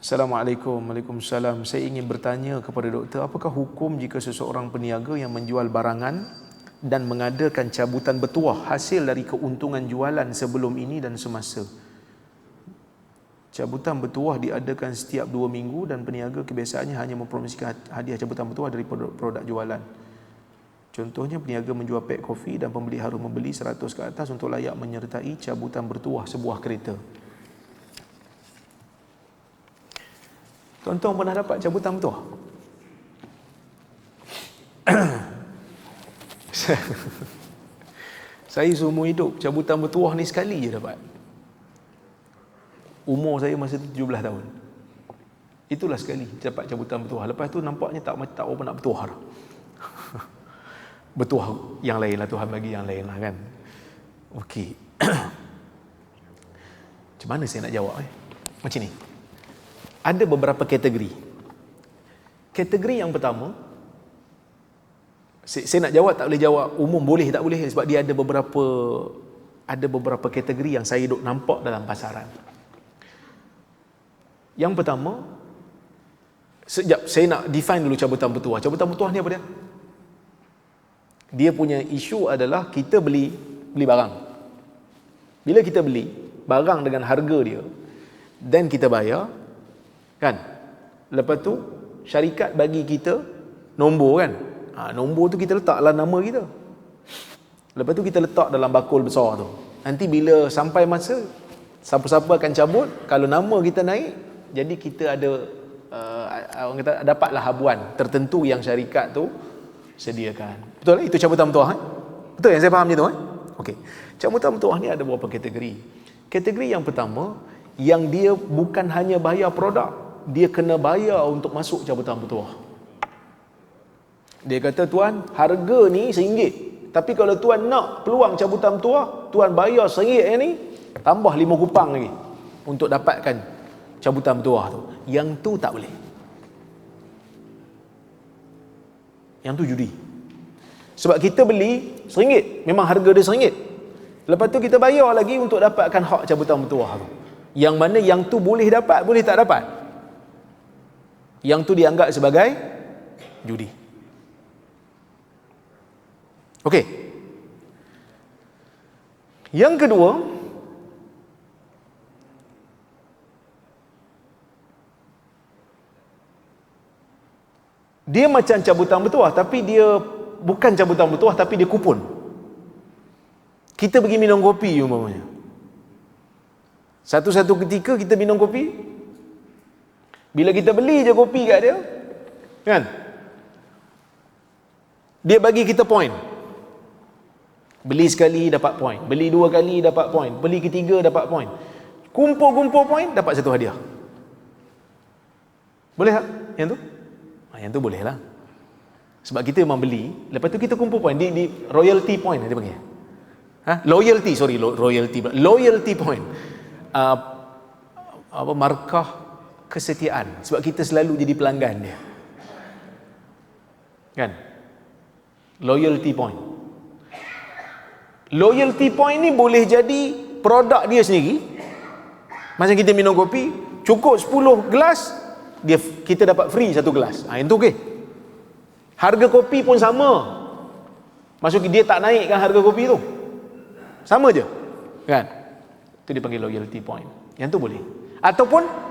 Assalamualaikum. Waalaikumsalam. Saya ingin bertanya kepada doktor Apakah hukum jika seseorang peniaga yang menjual barangan Dan mengadakan cabutan bertuah Hasil dari keuntungan jualan sebelum ini dan semasa? Cabutan bertuah diadakan setiap dua minggu Dan peniaga kebiasaannya hanya mempromosikan hadiah cabutan bertuah dari produk, produk jualan. Contohnya peniaga menjual pek kopi dan pembeli harus membeli 100 ke atas untuk layak menyertai cabutan bertuah sebuah kereta. Tuan-tuan pernah dapat cabutan bertuah? saya seumur hidup cabutan bertuah ni sekali je dapat. Umur saya masa tu 17 tahun. Itulah sekali dapat cabutan bertuah. Lepas tu nampaknya tak tak apa nak bertuah dah. bertuah yang lain lah Tuhan bagi yang lain lah kan. Okey. Macam mana saya nak jawab eh? Macam ni ada beberapa kategori. Kategori yang pertama, saya, saya nak jawab tak boleh jawab umum boleh tak boleh sebab dia ada beberapa ada beberapa kategori yang saya duk nampak dalam pasaran. Yang pertama, sejak saya nak define dulu cabutan bertuah. Cabutan bertuah ni apa dia? Dia punya isu adalah kita beli beli barang. Bila kita beli barang dengan harga dia, then kita bayar, Kan? Lepas tu syarikat bagi kita nombor kan? Ha, nombor tu kita letak dalam nama kita. Lepas tu kita letak dalam bakul besar tu. Nanti bila sampai masa siapa-siapa akan cabut, kalau nama kita naik, jadi kita ada uh, orang kata dapatlah habuan tertentu yang syarikat tu sediakan. Betul tak? Itu cabutan bertuah eh? Betul yang saya faham macam tu eh? Okey. Cabutan bertuah ni ada beberapa kategori. Kategori yang pertama yang dia bukan hanya bayar produk dia kena bayar untuk masuk cabutan bertuah. Dia kata, Tuan, harga ni RM1. Tapi kalau Tuan nak peluang cabutan bertuah, Tuan bayar RM1 ni, tambah lima kupang lagi untuk dapatkan cabutan bertuah tu. Yang tu tak boleh. Yang tu judi. Sebab kita beli RM1, memang harga dia RM1. Lepas tu kita bayar lagi untuk dapatkan hak cabutan bertuah tu. Yang mana yang tu boleh dapat, boleh tak dapat yang tu dianggap sebagai judi. Okey. Yang kedua, dia macam cabutan bertuah tapi dia bukan cabutan bertuah tapi dia kupon. Kita pergi minum kopi umpamanya. Satu-satu ketika kita minum kopi, bila kita beli je kopi kat dia, kan? Dia bagi kita point. Beli sekali dapat point, beli dua kali dapat point, beli ketiga dapat point. Kumpul-kumpul point dapat satu hadiah. Boleh tak? Yang tu? Ha, yang tu boleh lah. Sebab kita memang beli, lepas tu kita kumpul point di, di royalty point dia panggil. Ha? Loyalty, sorry, royalty. Loyalty point. Uh, apa markah kesetiaan. Sebab kita selalu jadi pelanggan dia. Kan? Loyalty point. Loyalty point ni boleh jadi produk dia sendiri. Macam kita minum kopi cukup 10 gelas dia kita dapat free satu gelas. Ha, itu okey. Harga kopi pun sama. Maksud dia tak naikkan harga kopi tu. Sama je. Kan? Itu dipanggil loyalty point. Yang tu boleh. Ataupun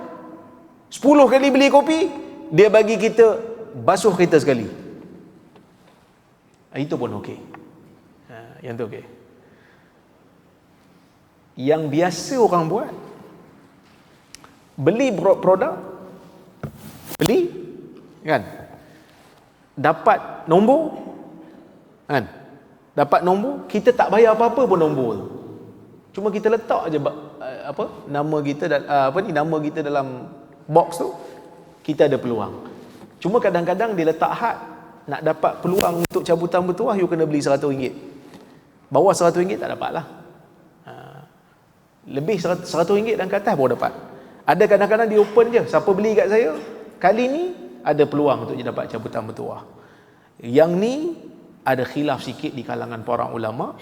Sepuluh kali beli kopi, dia bagi kita basuh kita sekali. Ah, itu pun okey. Ha, yang tu okey. Yang biasa orang buat, beli produk, beli, kan? Dapat nombor, kan? Dapat nombor, kita tak bayar apa-apa pun nombor tu. Cuma kita letak aja apa nama kita dan apa ni nama kita dalam box tu kita ada peluang. Cuma kadang-kadang dia letak had nak dapat peluang untuk cabutan bertuah you kena beli RM100 bawah RM100 tak dapat lah ha. lebih RM100 dan ke atas baru dapat. Ada kadang-kadang dia open je siapa beli kat saya kali ni ada peluang untuk dia dapat cabutan bertuah. Yang ni ada khilaf sikit di kalangan para ulama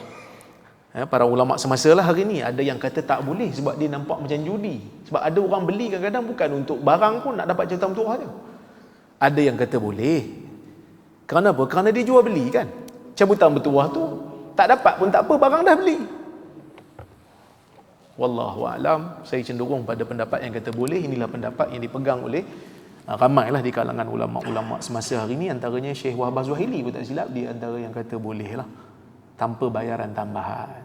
Eh, para ulama semasa lah hari ni ada yang kata tak boleh sebab dia nampak macam judi. Sebab ada orang beli kadang-kadang bukan untuk barang pun nak dapat cabutan bertuah je. Ada yang kata boleh. Kerana apa? Kerana dia jual beli kan. Cabutan bertuah tu tak dapat pun tak apa barang dah beli. Wallahu alam, saya cenderung pada pendapat yang kata boleh. Inilah pendapat yang dipegang oleh uh, ramailah di kalangan ulama-ulama semasa hari ini antaranya Syekh Wahbah Zuhaili pun tak silap dia antara yang kata boleh lah tanpa bayaran tambahan.